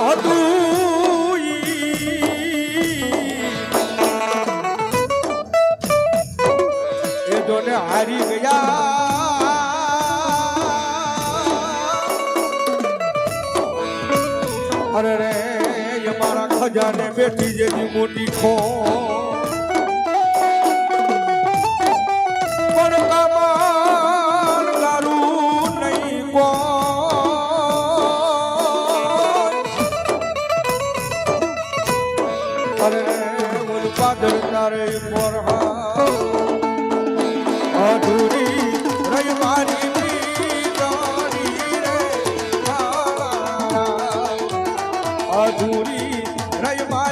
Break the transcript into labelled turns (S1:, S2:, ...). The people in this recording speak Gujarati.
S1: હતું. એ જોને હારી ગયા અરે રે મારા ખજાને બેઠી જેવી મોટી ખો અરે ઉલ્પા દળનારે મોરહા અધૂરી રવિવારી અધૂરી રવિવારી